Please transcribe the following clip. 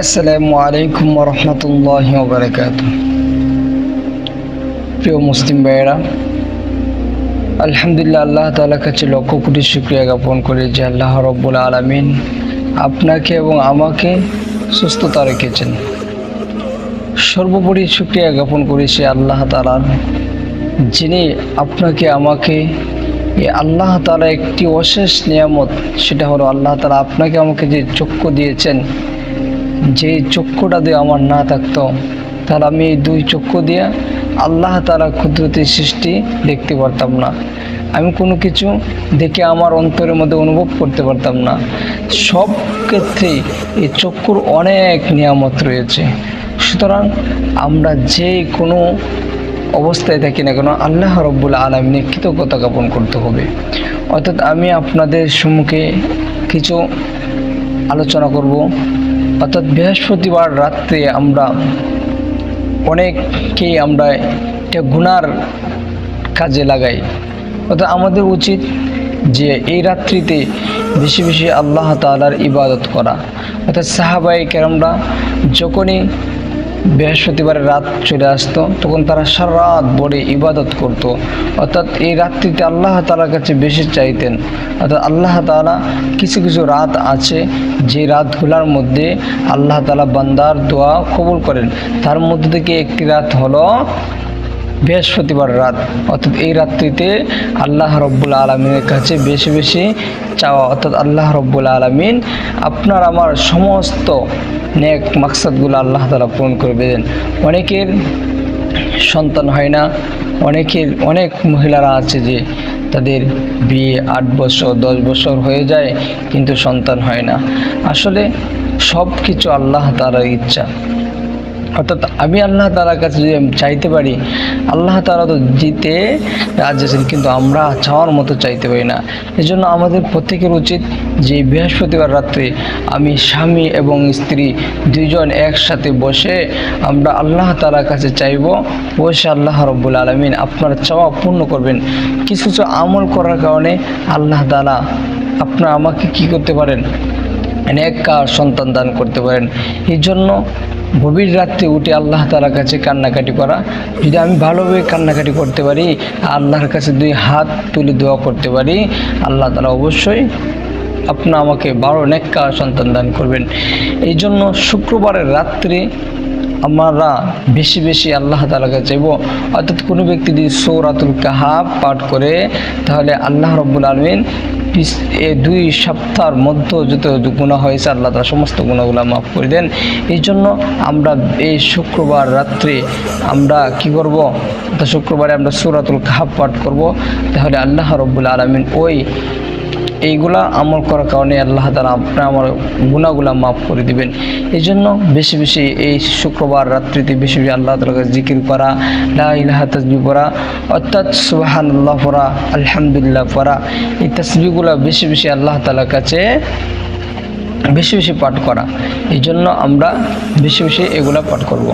আসসালামু আলাইকুম রহমতুল্লাহ বারকাত প্রিয় মুসলিম ভাইয়েরা, আলহামদুলিল্লাহ আল্লাহ তালার কাছে লক্ষ কোটি শুক্রিয়া জ্ঞাপন করি যে আল্লাহ রব্বুল আলমিন আপনাকে এবং আমাকে সুস্থতা রেখেছেন। সর্বোপরি শুক্রিয়া জ্ঞাপন করি সে আল্লাহ তালার যিনি আপনাকে, আমাকে এই আল্লাহ তালা একটি অশেষ নিয়ামত, সেটা হলো আল্লাহ তালা আপনাকে আমাকে যে চক্ষু দিয়েছেন যে চক্ষুটা দিয়ে আমার না থাকতো, তাহলে আমি এই দুই চক্ষু দিয়ে আল্লাহ তালা ক্ষুদ্রতির সৃষ্টি দেখতে পারতাম না। আমি কোনো কিছু দেখে আমার অন্তরের মধ্যে অনুভব করতে পারতাম না। সব ক্ষেত্রেই এই চক্ষুর অনেক নিয়ামত রয়েছে। সুতরাং আমরা যে কোনো অবস্থায় থাকি না কেন, আল্লাহ রব্বুল আলমিনে কৃতজ্ঞতা জ্ঞাপন করতে হবে। অর্থাৎ আমি আপনাদের সম্মুখে কিছু আলোচনা করব। অর্থাৎ বৃহস্পতিবার রাত্রে আমরা অনেককেই আমরা এটা গুনার কাজে লাগাই। অর্থাৎ আমাদের উচিত যে এই রাত্রিতে বেশি বেশি আল্লাহ তালার ইবাদত করা। অর্থাৎ সাহাবাই কেরামরা যখনই বৃহস্পতিবারের রাত চলে আসতো, তখন তারা সারা রাত বড়ে ইবাদত করত। অর্থাৎ এই রাত্রিতে আল্লাহ তালার কাছে বেশি চাইতেন অর্থাৎ আল্লাহ তালা কিছু কিছু রাত আছে, যে রাতগুলোর মধ্যে আল্লাহ তালা বান্দার দোয়া কবুল করেন তার মধ্যে থেকে একটি রাত হলো বৃহস্পতিবার রাত। অর্থাৎ এই রাত্রিতে আল্লাহ রব্বুল আলমিনের কাছে বেশি বেশি চাওয়া, অর্থাৎ আল্লাহ রব্বুল আলমিন আপনার আমার সমস্ত নেক মাকসাদগুলো আল্লাহ তালা পূরণ করে দেন অনেকের সন্তান হয় না, অনেকের অনেক মহিলারা আছে যে তাদের বিয়ে আট বছর, দশ বছর হয়ে যায়, কিন্তু সন্তান হয় না। আসলে সব কিছু আল্লাহ তালার ইচ্ছা। অর্থাৎ আমি আল্লাহ তালার কাছে যদি আমি চাইতে পারি, আল্লাহ তালা তো দিতে রাজি আছেন, কিন্তু আমরা চাওয়ার মতো চাইতে পারি না। এজন্য আমাদের প্রত্যেকের উচিত যে বৃহস্পতিবার রাত্রে আমি স্বামী এবং স্ত্রী দুইজন একসাথে বসে আমরা আল্লাহ তালার কাছে চাইব, বসে আল্লাহ রব্বুল আলমিন আপনার চাওয়া পূর্ণ করবেন। কিছু কিছু আমল করার কারণে আল্লাহ তালা আপনার আমাকে কি করতে পারেন? অনেক কার সন্তান দান করতে পারেন। এই জন্য গভীর রাত্রে উঠে আল্লাহ তালার কাছে কান্নাকাটি করা। যদি আমি ভালোভাবে কান্নাকাটি করতে পারি, আল্লাহর কাছে দুই হাত তুলে দোয়া করতে পারি, আল্লাহ তালা অবশ্যই আপনি আমাকে বারো নেককা সন্তান দান করবেন। এই জন্য শুক্রবারের রাত্রে আমরা বেশি বেশি আল্লাহ তালা কাছে চাইব। অর্থাৎ কোনো ব্যক্তি যদি সৌরাতুল কাহাব পাঠ করে, তাহলে আল্লাহ রব্বুল আলমিন এ দুই সপ্তাহের মধ্যে যত গুণা হয়েছে, আল্লাহ তালা সমস্ত গুণাগুলো মাফ করে দেন। এই জন্য আমরা এই শুক্রবার রাত্রে আমরা কি করব? তা শুক্রবারে আমরা সুরাতুল কাহাব পাঠ করব। তাহলে আল্লাহ রব্বুল আলমিন ওই এইগুলা আমল করার কারণে আল্লাহ তালা আপনার আমার গুণাগুলা মাফ করে দিবেন। এই জন্য বেশি বেশি এই শুক্রবার রাত্রিতে বেশি বেশি আল্লাহ তালার কাছে জিকির করা, লা ইলাহা তাসবি পড়া, অর্থাৎ সুবাহান আল্লাহ পড়া, আলহামদুলিল্লাহ পড়া, এই তসবিগুলা বেশি বেশি আল্লাহ তালার কাছে বেশি বেশি পাঠ করা। এই জন্য আমরা বেশি বেশি এগুলা পাঠ করব।